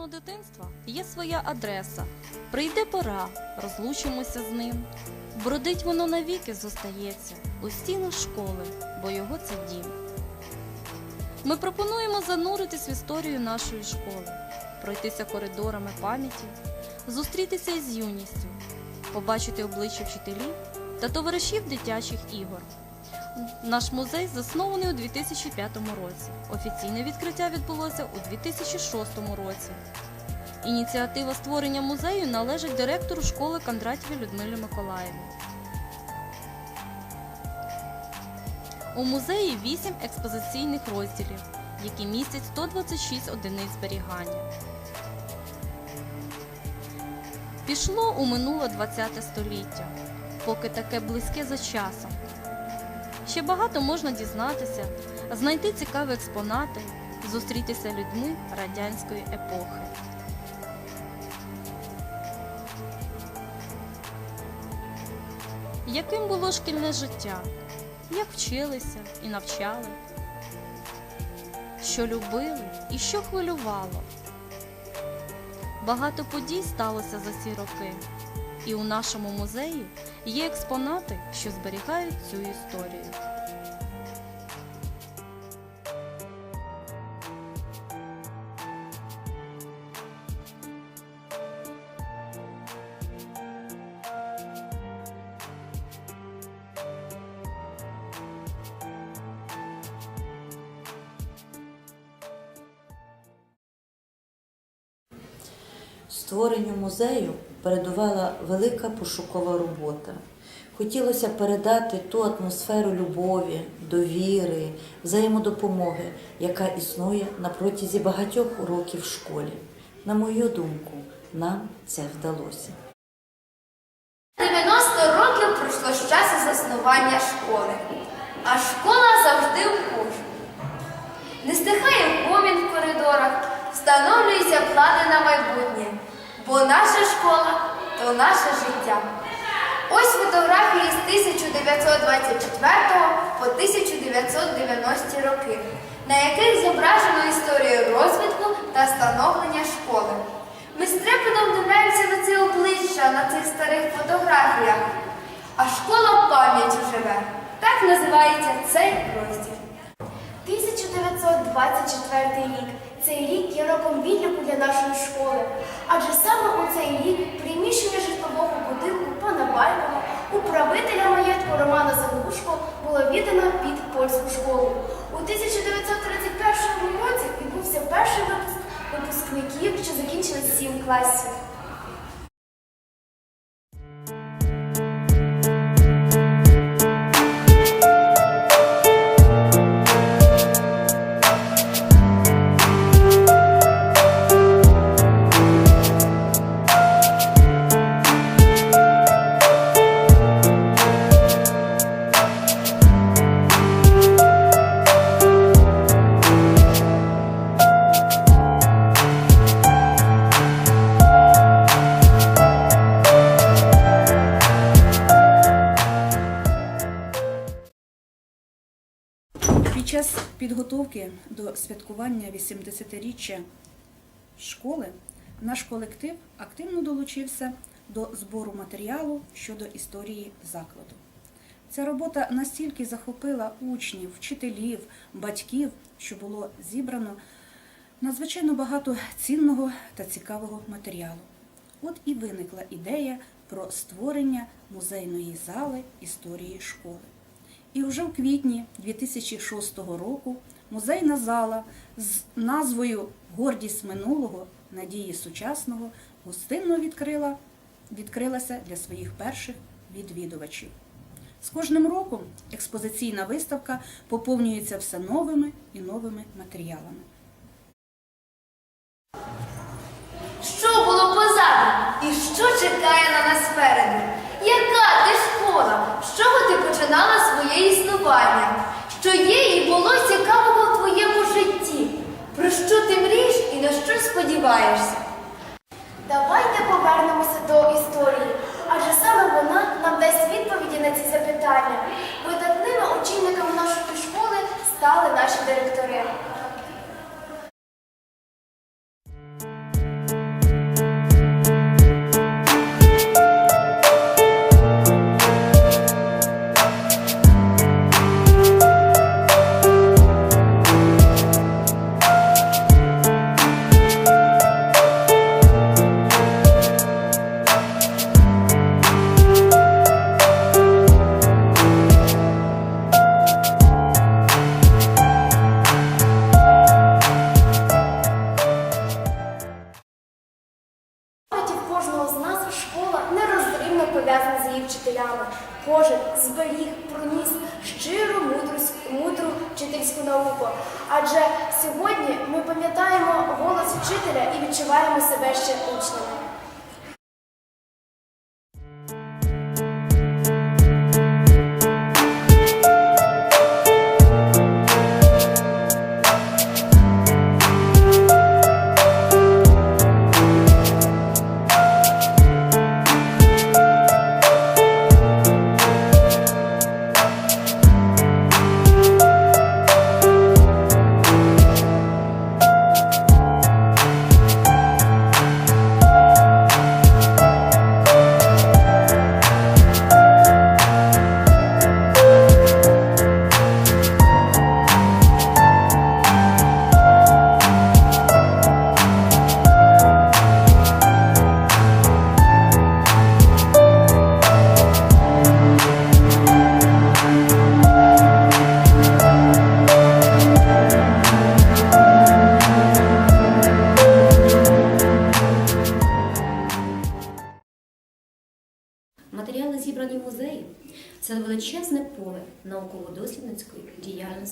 кожного дитинства є своя адреса. Прийде пора, розлучимося з ним. Бродить воно навіки зостається у стінах школи, бо його це дім. Ми пропонуємо зануритись в історію нашої школи, пройтися коридорами пам'яті, зустрітися із юністю, побачити обличчя вчителів та товаришів дитячих ігор. Наш музей заснований у 2005 році. Офіційне відкриття відбулося у 2006 році. Ініціатива створення музею належить директору школи Кондратєві Людмилі Миколаївні. У музеї 8 експозиційних розділів, які містять 126 одиниць зберігання. Пішло у минуле 20 століття, поки таке близьке за часом. Ще багато можна дізнатися, знайти цікаві експонати, зустрітися людьми радянської епохи. Яким було шкільне життя? Як вчилися і навчали? Що любили і що хвилювало? Багато подій сталося за ці роки, і у нашому музеї є експонати, що зберігають цю історію. Створенню музею передувала велика пошукова робота. Хотілося передати ту атмосферу любові, довіри, взаємодопомоги, яка існує на протязі багатьох років в школі. На мою думку, нам це вдалося. 90 років пройшло з часу заснування школи, а школа завжди в кожному. Не стихає гомін в коридорах, встановлюються плани на майбутнє, бо наша школа то наше життя. Ось фотографії з 1924 по 1990 роки, на яких зображено історію розвитку та становлення школи. Ми з дивляємося на ці обличчя на цих старих фотографіях. А школа пам'яті живе. Так називається цей розділ. 1924 рік. Цей рік є роком відліку для нашої школи. Адже саме у цей рік приміщення житлового будинку пана Бального, управителя маєтку Романа Заглушко, було віддано під польську школу. У 1931 році відбувся перший випуск випускників, що закінчили сім класів. Підготовки до святкування 80-річчя школи наш колектив активно долучився до збору матеріалу щодо історії закладу. Ця робота настільки захопила учнів, вчителів, батьків, що було зібрано надзвичайно багато цінного та цікавого матеріалу. От і виникла ідея про створення музейної зали історії школи. І вже в квітні 2006 року музейна зала з назвою Гордість минулого, надії сучасного гостинно відкрила, відкрилася для своїх перших відвідувачів. З кожним роком експозиційна виставка поповнюється все новими і новими матеріалами. Що було позаду і що чекає на нас спереду? Яка ти школа? З чого ти починала своє існування? Що є і було цікавого в твоєму житті? Про що ти мрієш і на що сподіваєшся? Давайте повернемося до історії, адже саме вона Адже сьогодні ми пам'ятаємо голос вчителя і відчуваємо себе ще учнями.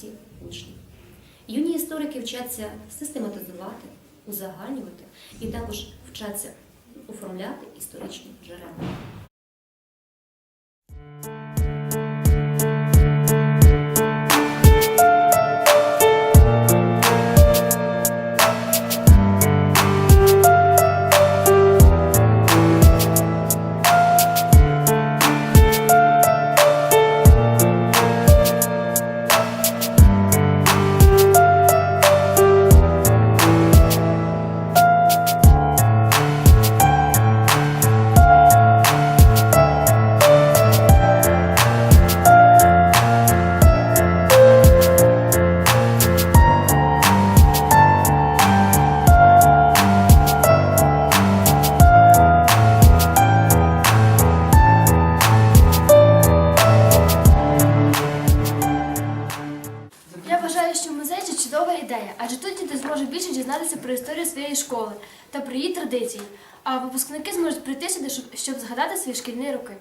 Діяльності учнів. Юні історики вчаться систематизувати, узагальнювати і також вчаться оформляти історичні джерела. Про традиції, а випускники зможуть прийти сюди, щоб, згадати свої шкільні роки.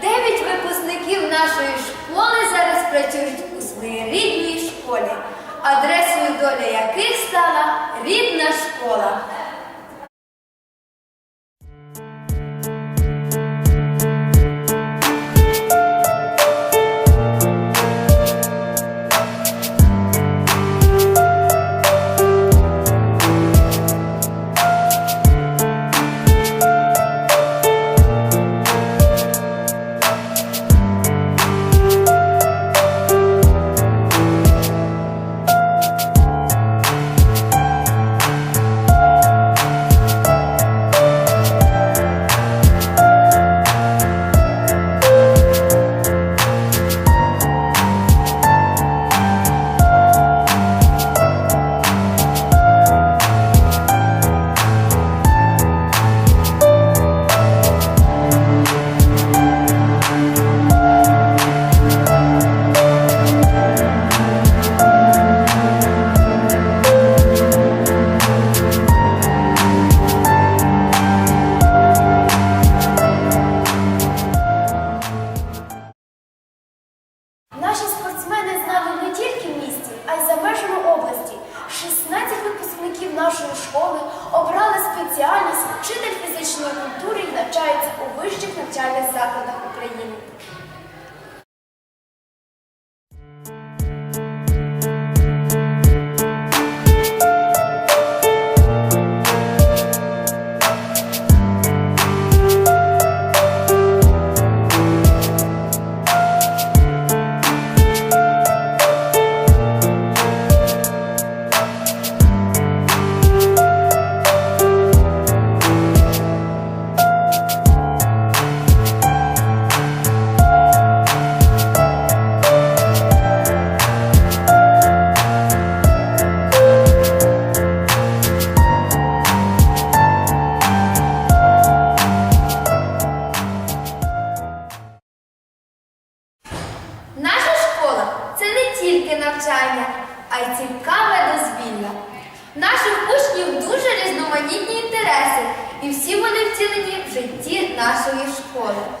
Дев'ять випускників нашої школи зараз працюють у своїй рідній школі, адресою доля яких стала рідна школа. Нашої школи обрали спеціальність вчитель фізичної культури і навчаються у вищих навчальних закладах України. Тільки навчання, а й цікаве дозвілля. Наших учнів дуже різноманітні інтереси, і всі вони втілені в житті нашої школи.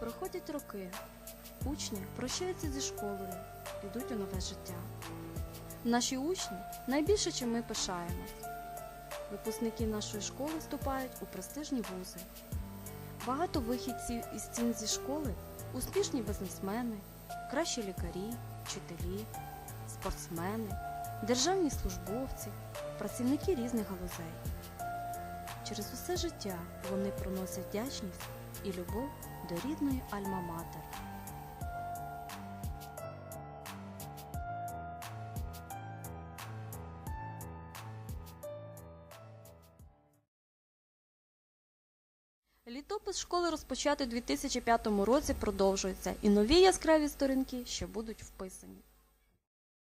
Проходять роки. Учні прощаються зі школою, йдуть у нове життя. Наші учні найбільше, чим ми пишаємось. Випускники нашої школи вступають у престижні вузи. Багато вихідців із стін зі школи успішні бізнесмени, кращі лікарі, вчителі, спортсмени, державні службовці, працівники різних галузей. Через усе життя вони проносять вдячність і любов до рідної Альма-Матер. Літопис школи розпочатий у 2005 році продовжується, і нові яскраві сторінки ще будуть вписані.